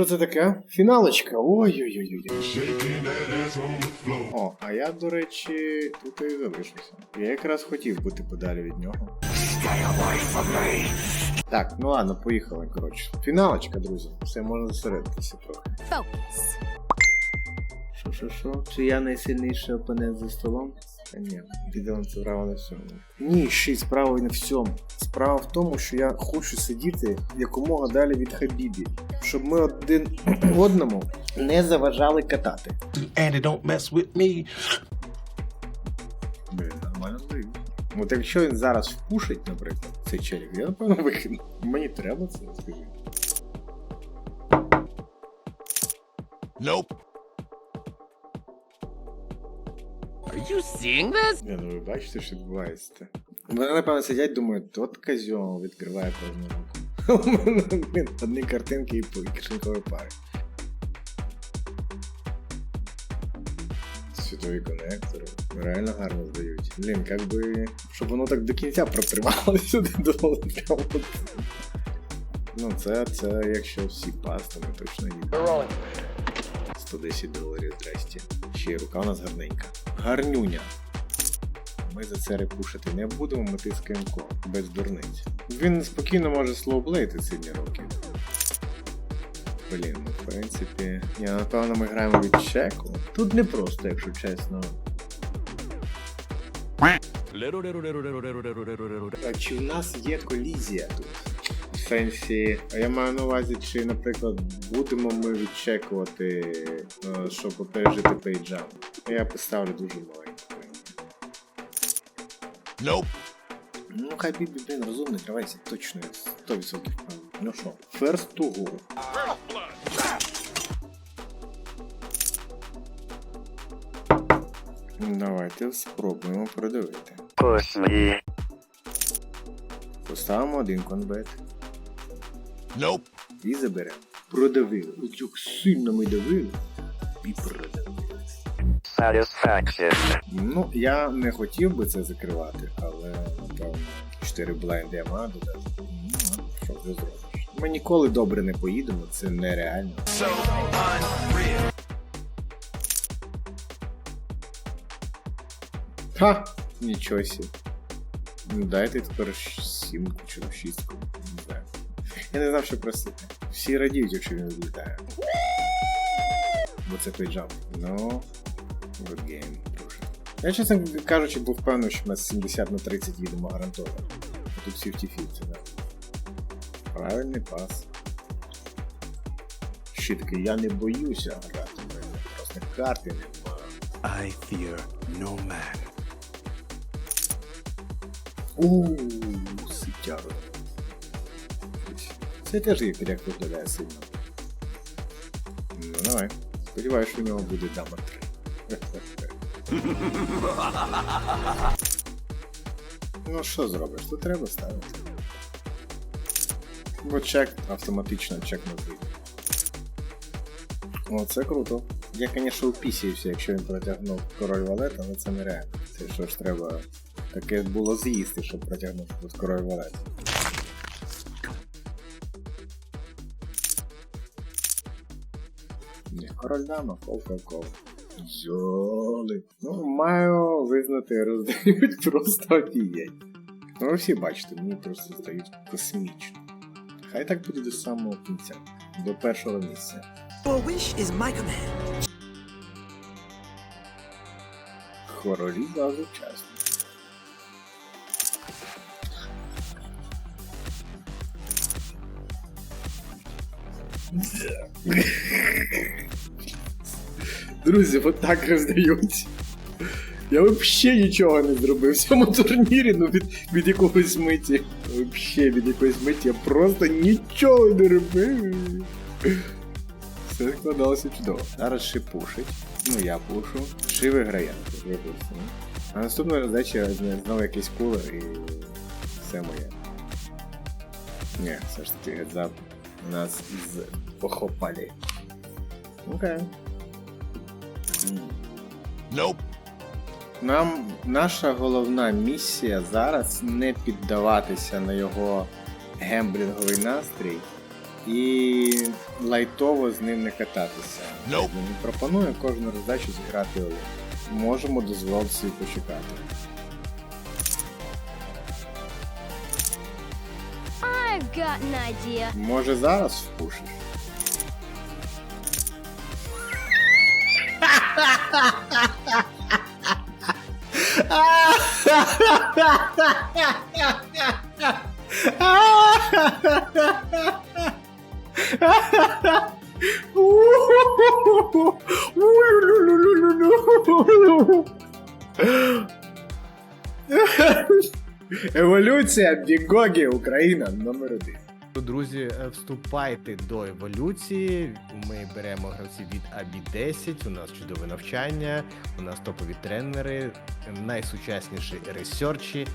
Що це таке? Фіналочка. Ой-ой-ой. О, а я, до речі, тут і залишився. Я якраз хотів бути подалі від нього. Так, ну ладно, поїхали, коротше. Фіналочка, друзі. Все можна зосередитися трохи. Focus. Що, що, що? Чи я найсильніший опонент за столом? Та ні, віддалом це справа на всьому. Ні, ще й справа і на всьому. Справа в тому, що я хочу сидіти якомога далі від Хабібі, щоб ми один одному не заважали катати. Andy, don't mess with me. Блін, нормально. От якщо він зараз впушить, наприклад, цей челік, я напевно викину. Мені треба це, скажи. Nope. Are you seeing this? Я ну ви бачите, що відбувається. Вони, напевно, сидять, думають, от козьол відкриває кожну руку. У мене одні картинки і кишенькові пари. Світові конектори. Реально гарно здають. Блін, як би. Щоб воно так до кінця протрималося сюди до прямо. Ну, це, це якщо всі пасти, ми точно їдемо. 110 доларів, здрасті. Ще рука у нас гарненька. Гарнюня. Ми за це репушити не будемо, ми тискаємо без дурниць. Він спокійно може слоуплейти ці дні років. Блін, ну в принципі. Ні, напевно, ми граємо від чеку. Тут не просто, якщо чесно. А чи в нас є колізія тут? В сенсі, а я маю на увазі, чи, наприклад, будемо ми відчекувати, е, щоб пережити пейджам. Я поставлю дуже маленько. Nope. Ну, хай блін, розумний, тривайся, точно, 100% впевнений. Ну що, first to go. Давайте спробуємо продавити. Поставимо один конвert Nope. і заберемо. Продавили. Як сильно ми давили. І продавили. Satisfaction. Ну, я не хотів би це закривати, але напевно 4 блайнди я маю додати. Ну, що вже зробиш. Ми ніколи добре не поїдемо, це нереально. Ха! Нічого сі. Ну дайте тепер сімку чи шістку. Не знаю. Я не знав, що просити. Всі радіють, якщо він відлітає. Бо це той джамп. Ну, good game, друже. Я, чесно кажучи, був впевнений, що ми з 70 на 30 їдемо гарантовано. Тут 50-50, да. Правильний пас. Ще таки, я не боюся грати, просто карти немає. I fear no man. Ууу, ситяро. Це теж як виглядає сильно. Ну давай. Сподіваюсь, що у нього буде дама 3. Ну що зробиш? Тут треба ставити. Бо чек автоматично чек не вийде. О, це круто. Я, звісно, упісівся, якщо він протягнув король валет, але це нереально. Це що ж треба таке було з'їсти, щоб протягнути тут король валет. Король дама, кол кол кол. Йоли. Ну, маю визнати, роздають просто офігеть. Ну, ви всі бачите, мені просто здають космічно. Хай так буде до самого кінця, до першого місця. Your wish is my command. Хорорі завчасно. Друзі, так роздають. Я взагалі нічого не зробив в цьому турнірі, ну від, від якогось миті. Взагалі від якоїсь миті я просто нічого не робив. Все складалося чудово. Зараз ще пушить. Ну я пушу. Ши виграє. А наступна задача знову якийсь кулер і все моє. Ні, все ж таки гедзап нас з похопали. Окей. М. Nope. Нам наша головна місія зараз не піддаватися на його гемблінговий настрій і лайтово з ним не кататися. Nope. Він пропонує кожну роздачу зіграти Олег. Можемо дозволити собі почекати. I've got an idea. Може зараз впушиш? Еволюція Бігогі Україна номер один. Друзі, е, вступайте до еволюції. Ми беремо гравців від АБ10, у нас чудове навчання, у нас топові тренери, найсучасніші ресерчі.